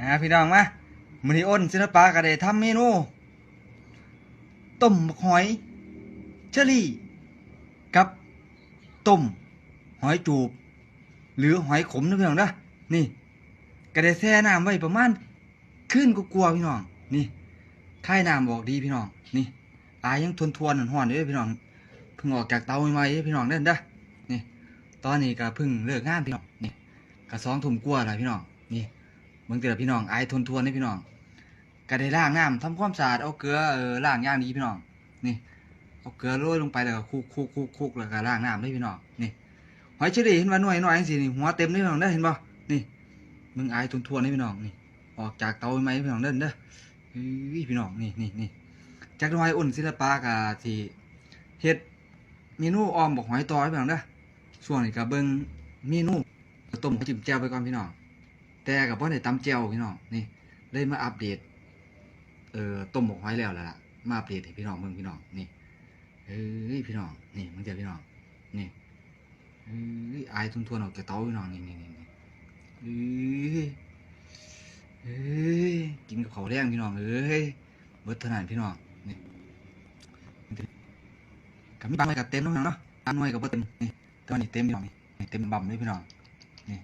อ่าพี่น้องมามือนี้อ้นศิลปะก็ได้ทำเมนูต้มหอยเชอรี่กับต้มหอยจูบ หรือหอยขมนะพี่น้องนะนี่ก็ได้แช่น้ำไว้ประมาณคืนกลัวพี่น้อง นี่ค่ายน้ำบอกดีพี่น้อง นี่อายยังทนทวนๆห่อนๆอยู่เด้อพี่น้องเพิ่งออกจากเตาใหม่ๆพี่น้องเด้อเด้อนี่ ตอนนี้ก็เพิ่งเลิกงานพี่น้องนี่ก็สองทุ่มกว่าแล้วพี่น้องนี่ เบิ่งแต่ละพี่น้องไอายทนทวนๆเด้พี่น้องก็ได้ล้างน้ำทำความสะอาดเอาเกลือเออล้างอย่างดีพี่น้องนี่เอาเกลือโรยลงไปแล้วก็คลุกคลุกคลุกคลุกแล้วก็ล้างน้ำเด้พี่น้องนี่หอยเชอรี่เห็นว่าหน่วยหน่วยจังซี่นี่หัวเต็มเลยพี่น้องเด้อเห็นบ่นี่มึงไอายทนทวนๆนี่พี่น้องนี่ออกจากเตาใหมพี่น้องเด้อเด้อเฮ้ยพี่น้องนี่นี่นี่จากหน่วยอุ่นศิลปะกะที่เฮ็ดเมนูออมบอกหอยตอให้พี่น้องเด้อช่วงนี้ก็เบิ่งเมนูต้มจิ้มแจ่วไปก่อนพี่น้อง แต่ก็บ่ได้ตำแจ่วพี่น้องนี่เลยมาอัปเดตเอ่อต้มบอกหอยแล้วล่ะล่ะมาอัปเดตให้พี่น้องเบิ่งพี่น้องนี่เฮ้ยพี่น้องนี่มึงเจอพี่น้องนี่เอ้ยอายทุ่นทวนออกจากเตาพี่น้องนี่นี่นี่เอ้ยเอ้ยกินกับข้าวแรงพี่น้องเอ้ยเบิดเท่านั้นพี่น้องนี่กับมีบางไว้กับเต็มแล้วพี่น้องเนาะบางไว้กับบ่เต็มนี่ตอนนี้เต็มพี่น้องนี่นี่เต็มบั่มเลยพี่น้องนี่